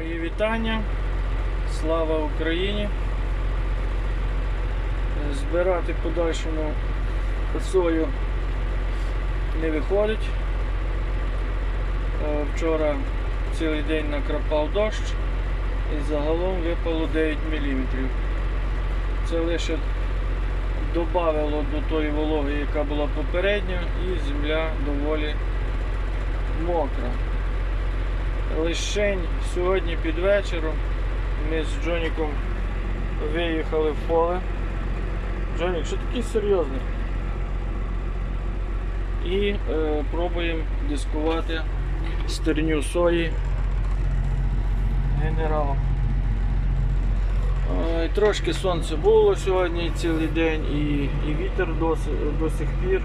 Мої вітання. Слава Україні. Збирати подальшому сою не виходить. Е, Вчора цілий день накрапав дощ і загалом випало 9 мм. Це лише додавало до тої вологи, яка була попередньо, і земля доволі мокра. Лишень сьогодні під вечором ми з Джоніком виїхали в поле. Джонік, що такий серйозний? І е, пробуємо дискувати стерню сої генералом. Е, Трошки сонце було сьогодні цілий день і, і вітер до, до сих пір.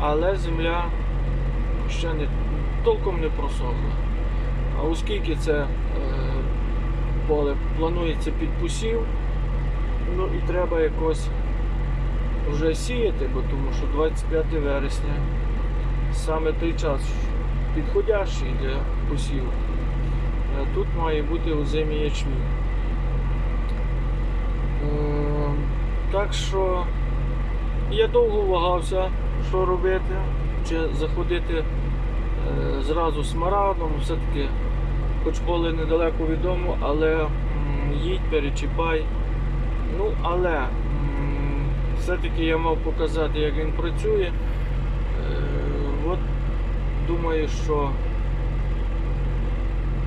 Але земля ще не толком не просохла. А оскільки це е, поле планується під посів, ну і треба якось вже сіяти, бо тому що 25 вересня саме той час підходящий для посіву. Е, Тут має бути озимий ячмінь. Е, Так що я довго вагався, що робити, чи заходити зразу смарагдом, все-таки, хоч поле недалеко відомо, але їдь, перечіпай. Ну, але все-таки я мав показати, як він працює. Е, От думаю, що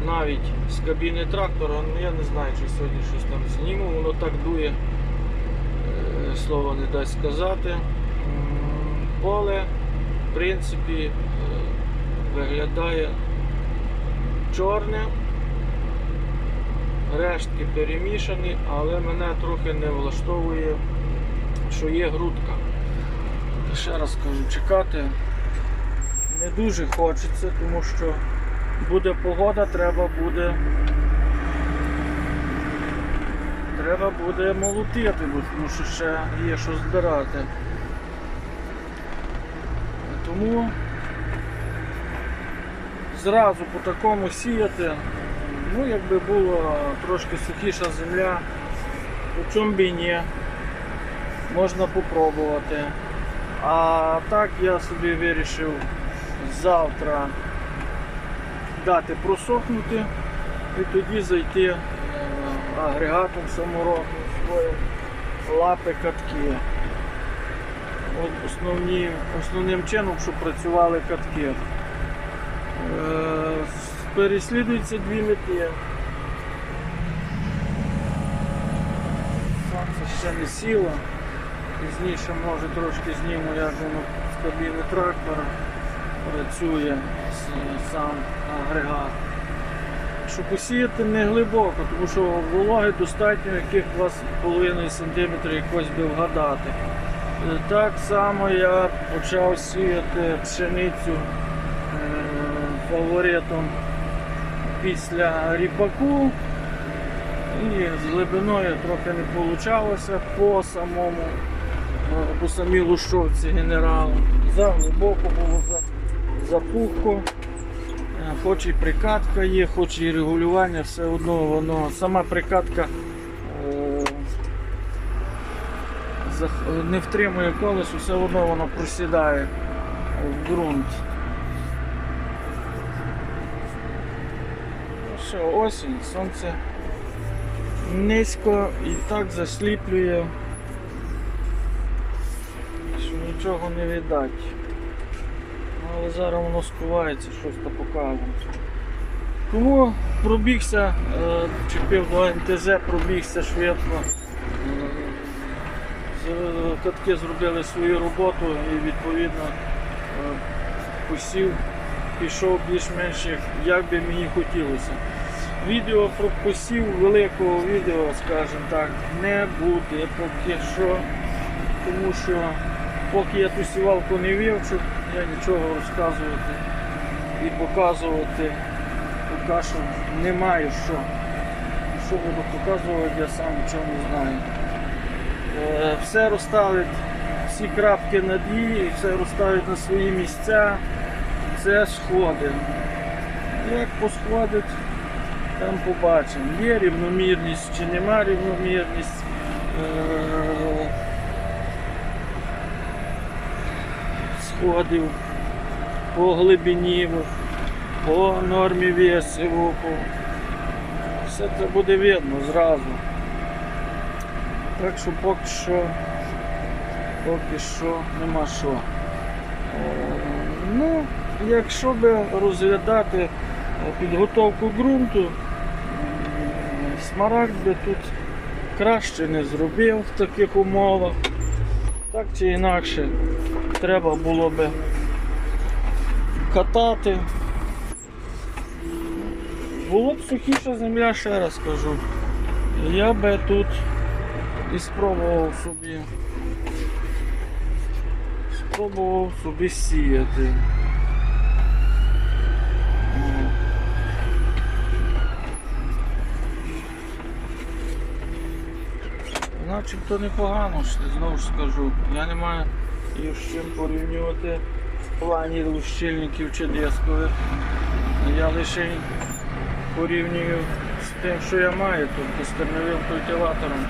навіть з кабіни трактора, ну я не знаю, чи сьогодні щось там зніму, воно так дує, е, слово не дасть сказати. Поле, в принципі, виглядає чорне, рештки перемішані, але мене трохи не влаштовує, що є грудка. Ще раз кажу, чекати не дуже хочеться, тому що буде погода, треба буде. Треба буде молотити, тому що ще є що збирати. Тому зразу по такому сіяти, ну якби була трошки сухіша земля, по чому б і ні, можна попробувати. А так я собі вирішив завтра дати просохнути і тоді зайти е, агрегатом саморобним своїм лапи катки. Основні, основним чином, щоб працювали катки. Е, Переслідуються дві мети. Сонце ще не сіло. Пізніше може трошки зніму, як воно з кабіни трактора працює сам агрегат. Щоб посіяти не глибоко, тому що вологи достатньо яких 2,5 см якось би вгадати. Е, Так само я почав сіяти пшеницю фаворитом після ріпаку. І з глибиною трохи не вийшло по самому, е, по самій лущовці генералу. Заглибоко було за. Е, Хоч і прикатка є, хоч і регулювання, все одно воно, сама прикатка е, не втримує колесо, все одно воно просідає в ґрунт. Ну Що, осінь, сонце низько і так засліплює, що нічого не видать. Ну, Але зараз воно скувається, щось то покаже. Тому пробігся, е, чіпив до НТЗ, пробігся швидко. Е, Катки зробили свою роботу і відповідно е, посів пішов більш-менш як- би мені хотілося. Відео про посів великого відео, скажімо так, не буде поки що, тому що поки я ту сівалку не вивчу, я нічого розказувати і показувати поки що не маю що. Що буду показувати, я сам нічого не знаю. Е, Все розставить, всі крапки над «і», і все розставить на свої місця. Це сходи. Як посходить, там побачимо. Є рівномірність чи нема рівномірність. Е, Сходів по глибині, по нормі весиву, все це буде видно зразу. Так що поки що, поки що нема що. Е, Ну, якщо би розглядати е, підготовку ґрунту, смарагд би тут краще не зробив в таких умовах. Так чи інакше, треба було би катати. Було б сухіша земля, ще раз кажу. Я би тут і спробував собі. Спробував собі сіяти. Начебто непогано, знову ж скажу. Я не маю і з чим порівнювати в плані лущильників чи дискових. Я лише порівнюю з тим, що я маю, тобто з терновим культиватором.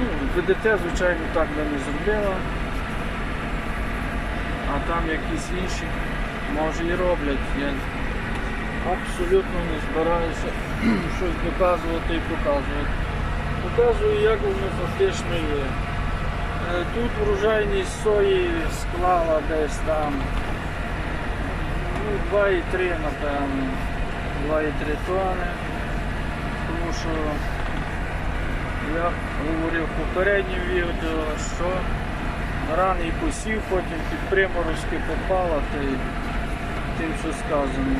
Ну, ВДТ, звичайно, так би не зробила. А там якісь інші, може і роблять. Абсолютно не збираюся щось доказувати і показувати. Показую, як воно фактично є. Е, Тут врожайність сої склала десь там ну, 2,3 напевно. 2,3 тони. Тому що я говорив в попередньому відео, що ранний посів, потім під приморозки попала, тим, що сказано.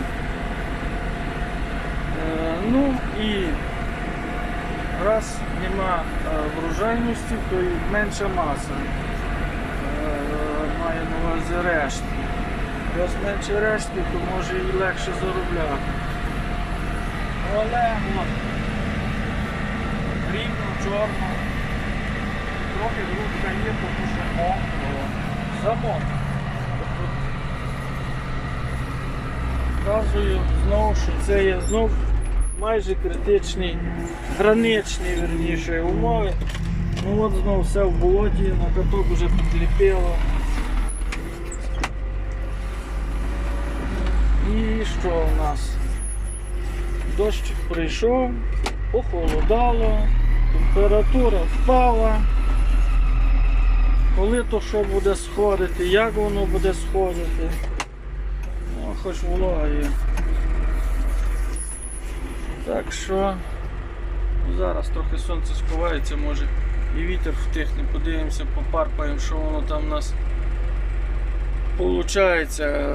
Е, Ну і раз нема е, врожайності, то і менша маса. Е, Маю на увазі рештки. Раз менше рештки, то може і легше заробляти. Але ну, рівно, чорно. Трохи грудка є, тому що мокро. Замок. Вказую знову, що це є знов майже критичні, граничні верніше, умови. Ну от знову все в болоті, на каток вже підліпило. І що у нас? Дощ прийшов, похолодало, температура впала. Коли то що буде сходити, як воно буде сходити. Ну, хоч волога є. Так що зараз трохи сонце сховається, може і вітер втихне, подивимося, попарпаємо, що воно там у нас Получається,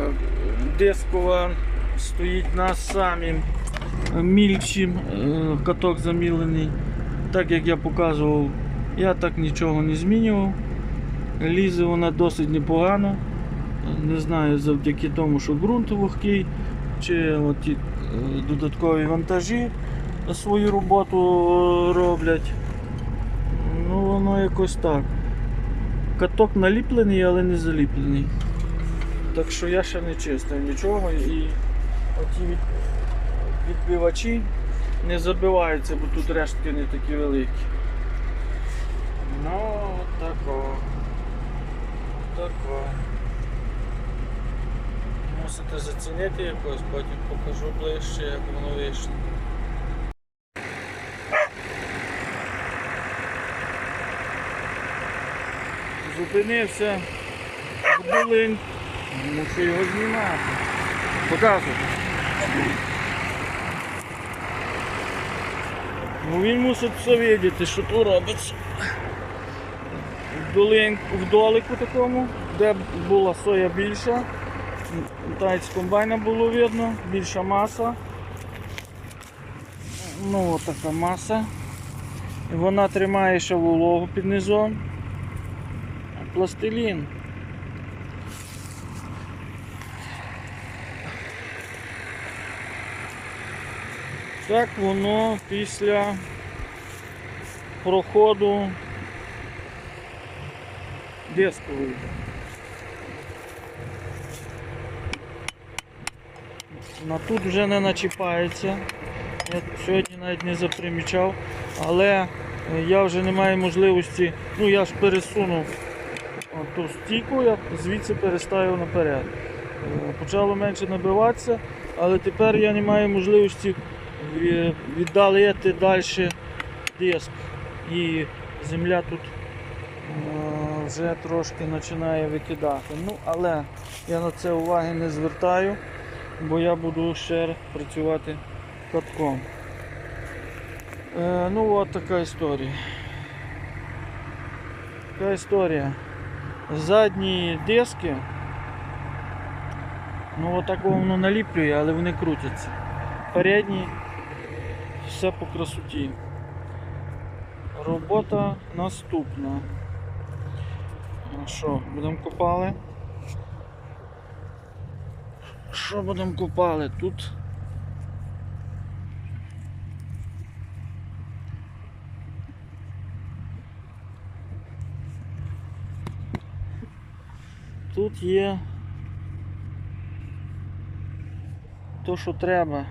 дискова стоїть на самім мільчим, е, каток замілений. Так як я показував, я так нічого не змінював. Лізе вона досить непогано. Не знаю завдяки тому, що ґрунт вогкий, чи от додаткові вантажі свою роботу е, роблять. Ну воно якось так. Каток наліплений, але не заліплений. Так що я ще не чистив нічого і оті від, відбивачі не забиваються, бо тут рештки не такі великі. Ну, тако. Тако. Мусите зацінити якось, потім покажу ближче, як воно вийшло. Зупинився в долинь, мушу його знімати. Показуй. Ну він мусить все видіти, що тут робиться. В, долин, в долику такому, де була соя більша. З комбайна було видно, більша маса. Ну от така маса. Вона тримає ще вологу під низом. Пластилін. Так воно після проходу дискової. На тут вже не начіпається. Я сьогодні навіть не запримічав, але е, я вже не маю можливості, ну я ж пересунув ту стійку, я звідси переставив наперед. Е, Почало менше набиватися, але тепер я не маю можливості віддалити далі диск. І земля тут е, вже трошки починає викидати. Ну, але я на це уваги не звертаю, бо я буду ще працювати катком. Е, ну от така історія. Така історія. Задні диски. Ну отак воно наліплює, але вони крутяться. Передні все по красоті. Робота наступна. А Що, будемо копали? Що будемо копали? Тут Тут є то, що треба.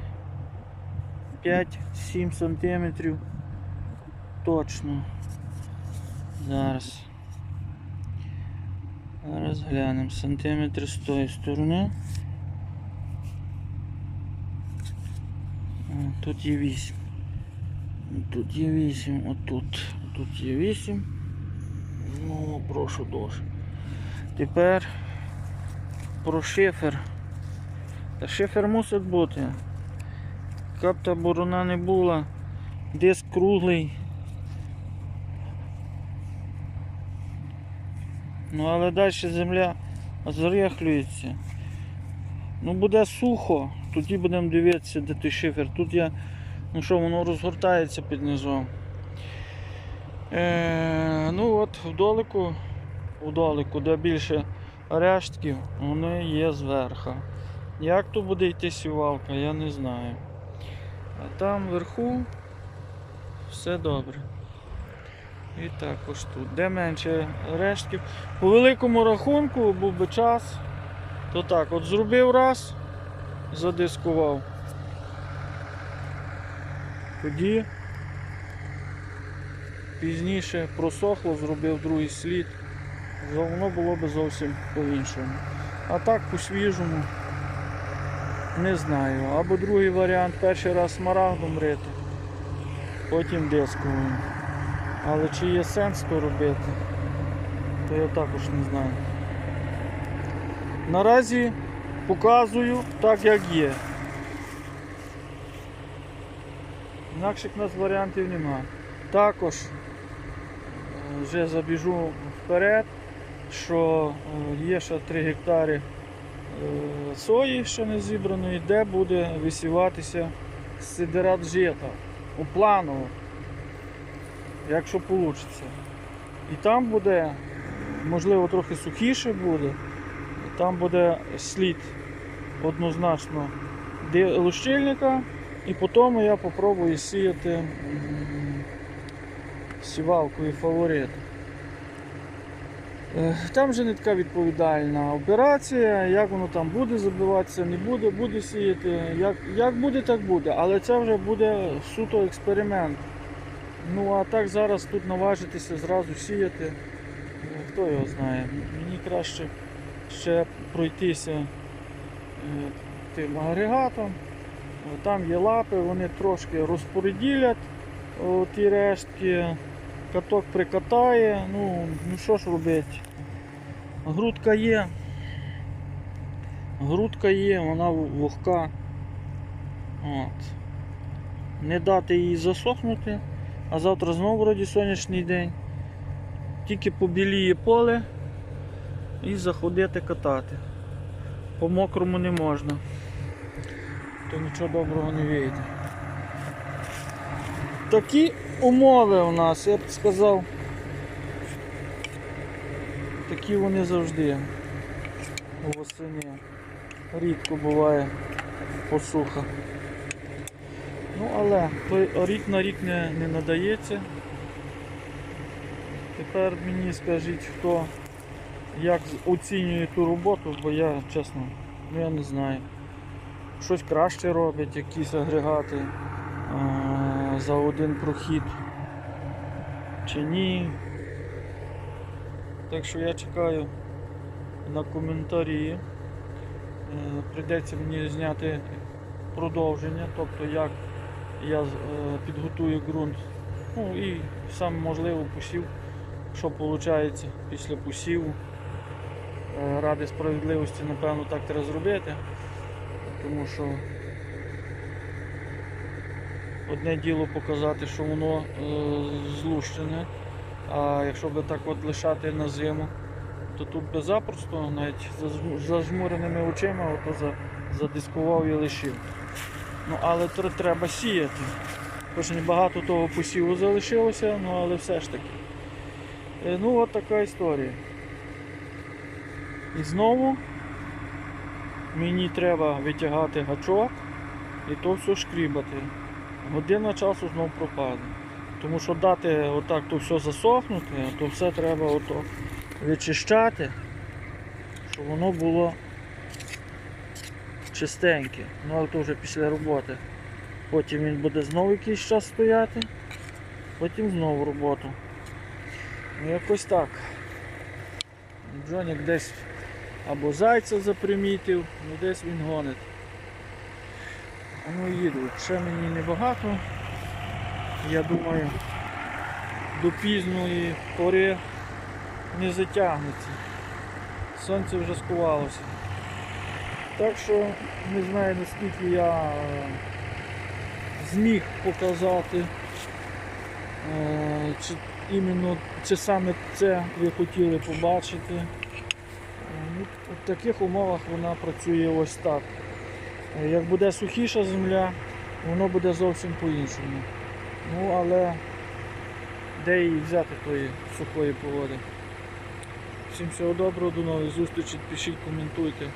5-7 сантиметрів точно. Зараз. Зараз глянемо. Сантиметр з тої сторони. Тут є 8. Тут є 8, отут. Тут є 8. Ну, прошу дуже. Тепер про шифер. Та шифер мусить бути. Яка б та борона не була, диск круглий. Ну але далі земля зрихлюється. Ну буде сухо, тоді будемо дивитися, де той шифер. Тут я, ну що, воно розгортається під низом. Е, ну от вдалеку, вдалеку, де більше рештків, вони є зверху. Як то буде йти сівалка, я не знаю. А там вверху все добре. І також тут. Де менше рештків. По великому рахунку був би час, то так, от зробив раз, задискував. Тоді пізніше просохло, зробив другий слід. Воно було би зовсім по-іншому. А так по-свіжому. Не знаю. Або другий варіант перший раз смарагдом рити, потім дисковим. Але чи є сенс то робити, то я також не знаю. Наразі показую так, як є. Інакших у нас варіантів немає. Також е, вже забіжу вперед, що е, є ще 3 гектари е, сої, що не зібраної, де буде висіватися сидерат жита у планово, якщо вийде. І там буде, можливо, трохи сухіше буде, там буде слід однозначно лущильника, і потім я попробую сіяти сівалкою фаворит. Е, Там вже не така відповідальна операція, як воно там буде забиватися, не буде, буде сіяти. Як, як буде, так буде. Але це вже буде суто експеримент. Ну а так зараз тут наважитися зразу сіяти, е, хто його знає. Мені краще ще пройтися е, тим агрегатом. Е, Там є лапи, вони трошки розподілять о, ті рештки, каток прикатає, ну, ну що ж робити. Грудка є. Грудка є, вона вогка. От. Не дати їй засохнути, а завтра знову вроді сонячний день. Тільки побіліє поле і заходити катати. По мокрому не можна. То нічого доброго не вийде. Такі умови у нас, я б сказав. Такі вони завжди у восені. Рідко буває посуха. Ну але той рік на рік не, не надається. Тепер мені скажіть, хто як оцінює ту роботу, бо я чесно, ну я не знаю. щось краще робить, якісь агрегати е, за один прохід. Чи ні. Так що я чекаю на коментарі. Е, Прийдеться мені зняти продовження, тобто як я е, підготую ґрунт. Ну і саме можливо посів, що виходить після посіву. Е, Ради справедливості, напевно, так треба зробити, тому що одне діло показати, що воно е, злущене, а якщо би так от лишати на зиму, то тут би запросто навіть зажму- зажмуреними очима ото задискував і лишив. Ну, але треба сіяти. Хоч небагато того посіву залишилося, ну але все ж таки. Е, Ну от така історія. І знову мені треба витягати гачок і то все шкрібати. Година часу знов пропаде. Тому що дати отак то все засохнути, то все треба ото вичищати, щоб воно було чистеньке. Ну але то вже після роботи. Потім він буде знову якийсь час стояти, потім знову роботу. Ну якось так. Джонік десь або зайця запримітив, ну десь він гонить. Ну їду. Ще мені небагато. Я думаю, до пізної пори не затягнеться. Сонце вже скувалося. Так що не знаю наскільки я е, зміг показати, е, чи іменно чи саме це ви хотіли побачити. В таких умовах вона працює ось так. Е, Як буде сухіша земля, воно буде зовсім по-іншому. Ну, але де її взяти тої сухої погоди? Всім всього доброго, до нових зустрічей, пишіть, коментуйте.